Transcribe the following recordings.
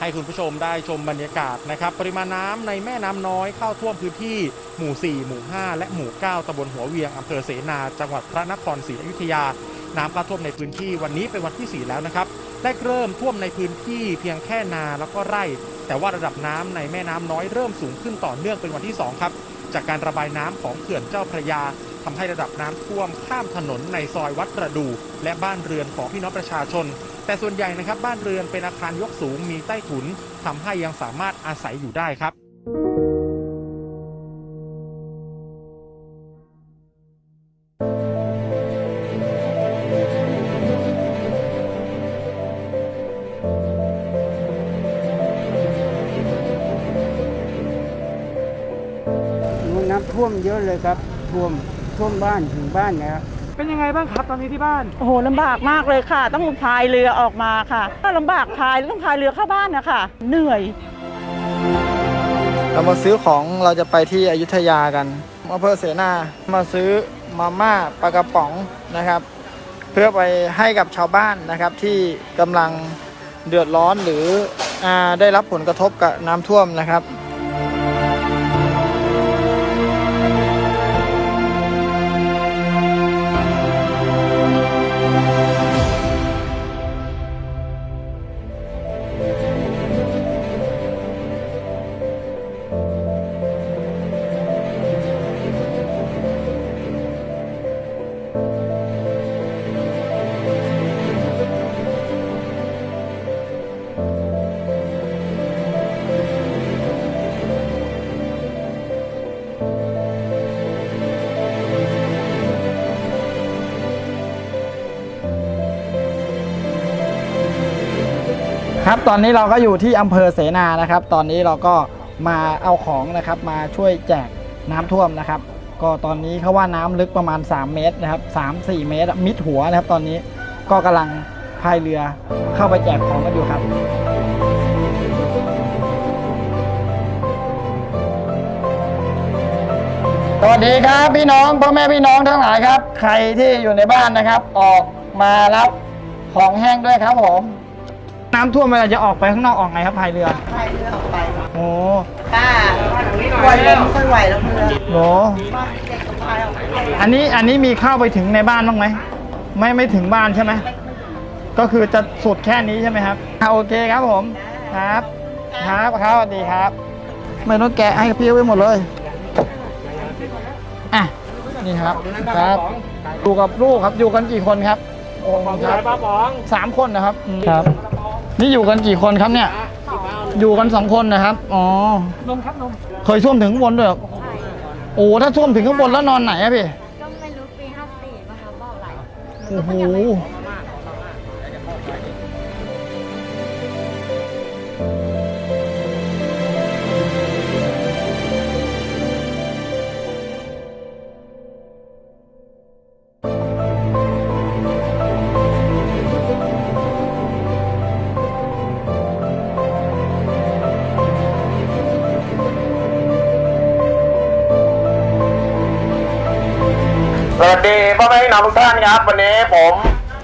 ให้คุณผู้ชมได้ชมบรรยากาศนะครับ ปริมาณน้ำในแม่น้ำน้อยเข้าท่วมพื้นที่หมู่ 4 หมู่ 5 และหมู่ 9ตำบลหัวเวียงอำเภอเสนา จังหวัดพระนครศรีอยุธยา น้ำเข้าท่วมในพื้นที่วันนี้เป็นวันที่ 4 แล้วนะครับแรกเริ่มท่วมในพื้นที่เพียงแค่นาแล้วก็ไร่ แต่ว่าระดับน้ำในแม่น้ำน้อยเริ่มสูงขึ้นต่อเนื่องเป็นวันที่ 2 ครับ จากการระบายน้ำของเขื่อนเจ้าพระยาทำให้ระดับน้ำท่วมข้ามถนนในซอยวัดประดู และบ้านเรือนของพี่น้องประชาชน แต่ส่วนใหญ่นะครับบ้านเรือนเป็นอาคารยกสูงมีใต้ถุนทำให้ยังสามารถอาศัยอยู่ได้ครับน้ำท่วมเยอะเลยครับท่วมท่วมบ้านถึงบ้านนะครับ เป็นยังไงบ้างครับตอนนี้ที่บ้าน โอ้โหลำบากมากเลยค่ะ ต้องพายเรือออกมาค่ะก็ลำบากพายต้องพายเรือเข้าบ้านนะคะเหนื่อย เรามาซื้อของเราจะไปที่อยุธยากันอำเภอเสนามาซื้อมาม่าปลากระป๋องนะครับ เพื่อไปให้กับชาวบ้านนะครับที่กำลังเดือดร้อนหรืออาได้รับผลกระทบกับน้ำท่วมนะครับ ครับตอนนี้เราก็อยู่ที่อำเภอเสนานะครับ ตอนนี้เราก็มาเอาของนะครับมาช่วยแจกน้ำท่วมนะครับ ก็ตอนนี้เขาว่าน้ำลึกประมาณ 3 เมตรนะครับ3-4 เมตรอะมิดหัวนะครับ ตอนนี้ก็กำลังพายเรือเข้าไปแจกของกันอยู่ครับ สวัสดีครับพี่น้องพ่อแม่พี่น้องทั้งหลายครับ ใครที่อยู่ในบ้านนะครับ ออกมารับของแห้งด้วยครับผม น้ำท่วมเวลาจะออกไปข้างนอกออกไงครับพายเรือพายเรือออกไปโอ้ป้าไหวแล้วไม่ค่อยไหวแล้วเรือโห ป้าเด็กก็พายออกไปอันนี้อันนี้มีเข้าไปถึงในบ้านบ้างไหมไม่ไม่ถึงบ้านใช่ไหมก็คือจะสุดแค่นี้ใช่ไหมครับอะโอเคครับผมครับครับครับสวัสดีครับ ไม่ต้องแกะให้พี่ไว้หมดเลยอะนี่ครับครับ อยู่กับลูกครับอยู่กันกี่คนครับโอ้ครับป้าป๋องสามคนนะครับครับ นี่อยู่กันกี่คนครับเนี่ย อยู่กันสองคนนะครับ อ๋อนมครับนมเคยท่วมถึงข้างบนด้วยเหรอโอ้ ถ้าท่วมถึงข้างบนแล้วนอนไหนอะพี่ ก็ไม่รู้ปีห้าสี่ป่ะคะบอกไหลโอ้โห สวัสดีพ่อแม่พี่น้องทุกท่านครับ วันนี้ผม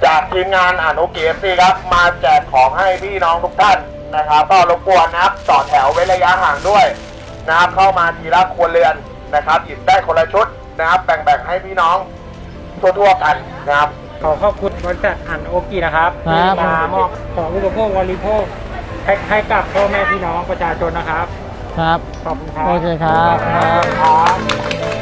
จากทีมงานอ่านโอเกฟซีครับ มาแจกของให้พี่น้องทุกท่านนะครับ ก็รบกวนนะครับต่อแถวเว้นระยะห่างด้วยนะครับเข้ามาทีละครัวเรือนนะครับหยิบได้คนละชุดนะครับ แบ่งๆให้พี่น้องทั่วๆกันนะครับ ขอขอบคุณบริษัทอันโอกีนะครับครัที่บมามอบของอุปโภคบริโภคให้ให้กับพ่อแม่พี่น้องประชาชนนะครับ ครับ ขอบคุณครับ โอเคครับ ครับ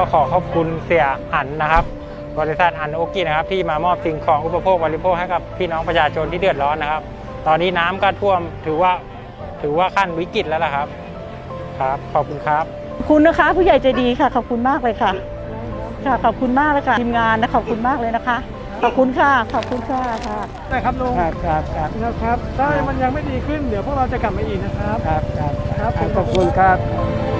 ก็ขอขอบคุณเสียอันนะครับ บริษัทอันโอกินะครับ ที่มามอบสิ่งของอุปโภคบริโภคให้กับพี่น้องประชาชนที่เดือดร้อนนะครับ ตอนนี้น้ำก็ท่วมถือว่าถือว่าขั้นวิกฤตแล้วล่ะครับ ครับ ขอบคุณครับขอบคุณนะคะ ผู้ใหญ่ใจดีค่ะ ขอบคุณมากเลยค่ะ ค่ะขอบคุณมากเลยค่ะทีมงานนะขอบคุณมากเลยนะคะ ขอบคุณค่ะขอบคุณค่ะค่ะนะครับลุงครับครับครับนะครับถ้ามันยังไม่ดีขึ้นเดี๋ยวพวกเราจะกลับมาอีกนะครับ ครับครับครับผมขอบคุณครับค